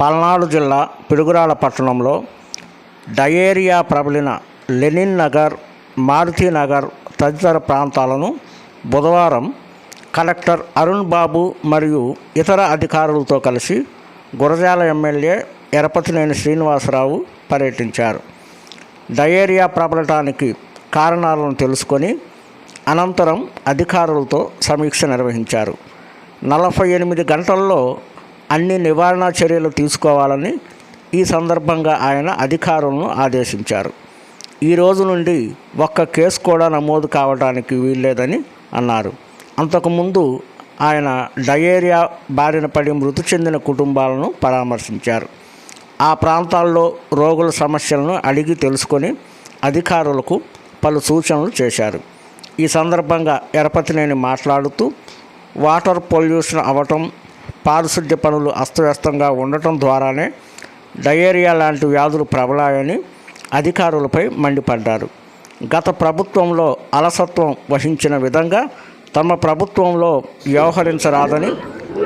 పల్నాడు జిల్లా పిడుగురాల పట్టణంలో డయేరియా ప్రబలిన లెనిన్ నగర్ మారుతి నగర్ తదితర ప్రాంతాలను బుధవారం కలెక్టర్ అరుణ్ బాబు మరియు ఇతర అధికారులతో కలిసి గురజాల ఎమ్మెల్యే ఎరపతినేని శ్రీనివాసరావు పర్యటించారు. డయేరియా ప్రబలటానికి కారణాలను తెలుసుకొని అనంతరం అధికారులతో సమీక్ష నిర్వహించారు. నలభై ఎనిమిది గంటల్లో అన్ని నివారణ చర్యలు తీసుకోవాలని ఈ సందర్భంగా ఆయన అధికారులను ఆదేశించారు. ఈ రోజు నుండి ఒక్క కేసు కూడా నమోదు కావడానికి వీల్లేదని అన్నారు. అంతకుముందు ఆయన డయేరియా బారిన పడి మృతి చెందిన కుటుంబాలను పరామర్శించారు. ఆ ప్రాంతాల్లో రోగుల సమస్యలను అడిగి తెలుసుకొని అధికారులకు పలు సూచనలు చేశారు. ఈ సందర్భంగా ఎరపతినేని మాట్లాడుతూ వాటర్ పొల్యూషన్ అవటం పారిశుద్ధ్య పనులు అస్తవ్యస్తంగా ఉండటం ద్వారానే డయేరియా లాంటి వ్యాధులు ప్రబలాయని అధికారులపై మండిపడ్డారు. గత ప్రభుత్వంలో అలసత్వం వహించిన విధంగా తమ ప్రభుత్వంలో వ్యవహరించరాదని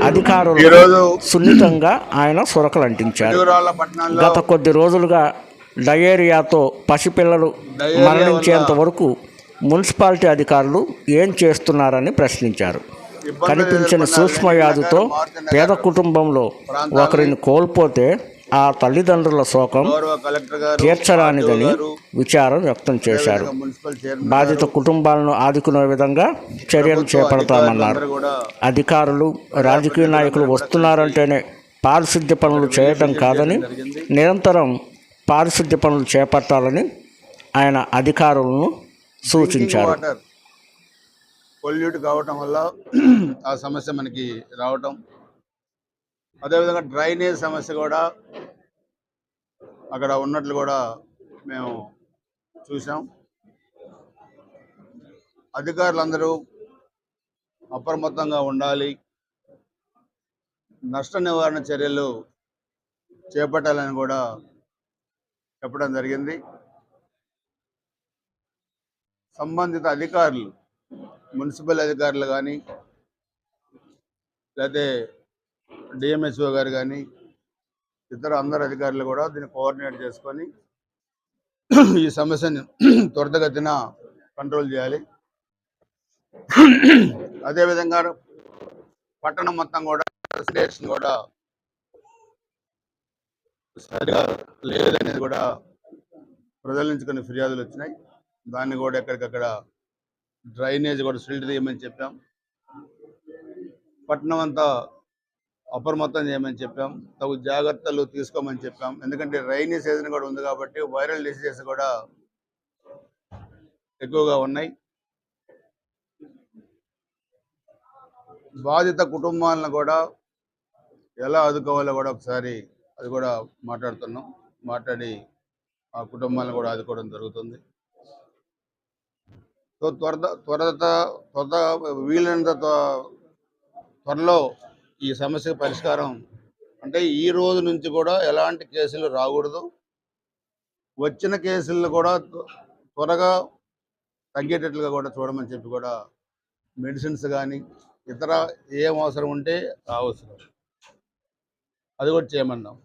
అధికారులు సున్నితంగా ఆయన సురకలంటించారు. గత కొద్ది రోజులుగా డయేరియాతో పసిపిల్లలు మరణించేంత వరకు మున్సిపాలిటీ అధికారులు ఏం చేస్తున్నారని ప్రశ్నించారు. కనిపించిన సూక్ష్మ వ్యాధితో పేద కుటుంబంలో ఒకరిని కోల్పోతే ఆ తల్లిదండ్రుల శోకం తీర్చరానిదని విచారం వ్యక్తం చేశారు. బాధిత కుటుంబాలను ఆదుకునే విధంగా చర్యలు చేపడతామన్నారు. అధికారులు రాజకీయ నాయకులు వస్తున్నారంటేనే పారిశుద్ధ్య పనులు చేయటం కాదని నిరంతరం పారిశుద్ధ్య పనులు చేపట్టాలని ఆయన అధికారులను సూచించారు. పొల్యూట్ కావటం వల్ల ఆ సమస్య మనకి రావటం. అదేవిధంగా డ్రైనేజ్ సమస్య కూడా అక్కడ ఉన్నట్లు కూడా మేము చూసాం అధికారులందరూ అప్రమత్తంగా ఉండాలి. నష్ట నివారణ చర్యలు చేపట్టాలని కూడా చెప్పడం జరిగింది. సంబంధిత అధికారులు మున్సిపల్ అధికారులు కానీ లేకపోతే డిఎంహెచ్ఓ గారు కానీ ఇతర అందరు అధికారులు కూడా దీన్ని కోఆర్డినేట్ చేసుకొని ఈ సమస్యని త్వరితగతిన కంట్రోల్ చేయాలి. అదేవిధంగా పట్టణం మొత్తం కూడా స్టేషన్ కూడా సరిగా లేదనేది కూడా ప్రజల నుంచి కొన్ని ఫిర్యాదులు వచ్చినాయి. దాన్ని కూడా ఎక్కడికక్కడ డ్రైనేజ్ కూడా సిల్ట్ తీయమని చెప్పాం. పట్టణం అంతా అప్రమత్తం చేయమని చెప్పాం. తగు జాగ్రత్తలు తీసుకోమని చెప్పాం. ఎందుకంటే రైనీ సీజన్ కూడా ఉంది కాబట్టి వైరల్ డిసీజెస్ కూడా ఎక్కువగా ఉన్నాయి. బాధిత కుటుంబాలను కూడా ఎలా ఆదుకోవాలో కూడా ఒకసారి అది కూడా మాట్లాడుతున్నాం. మాట్లాడి ఆ కుటుంబాలను కూడా ఆదుకోవడం జరుగుతుంది. సో త్వరత త్వరత వీలైనంత త్వ- త్వరలో ఈ సమస్యకు పరిష్కారం. అంటే ఈ రోజు నుంచి కూడా ఎలాంటి కేసులు రాకూడదు. వచ్చిన కేసులను కూడా త్వ- త్వరగా తగ్గేటట్లుగా కూడా చూడమని చెప్పి కూడా మెడిసిన్స్ కానీ ఇతర ఏం అవసరం ఉంటే ఆ అవసరం. అది కూడా చేయమన్నాం.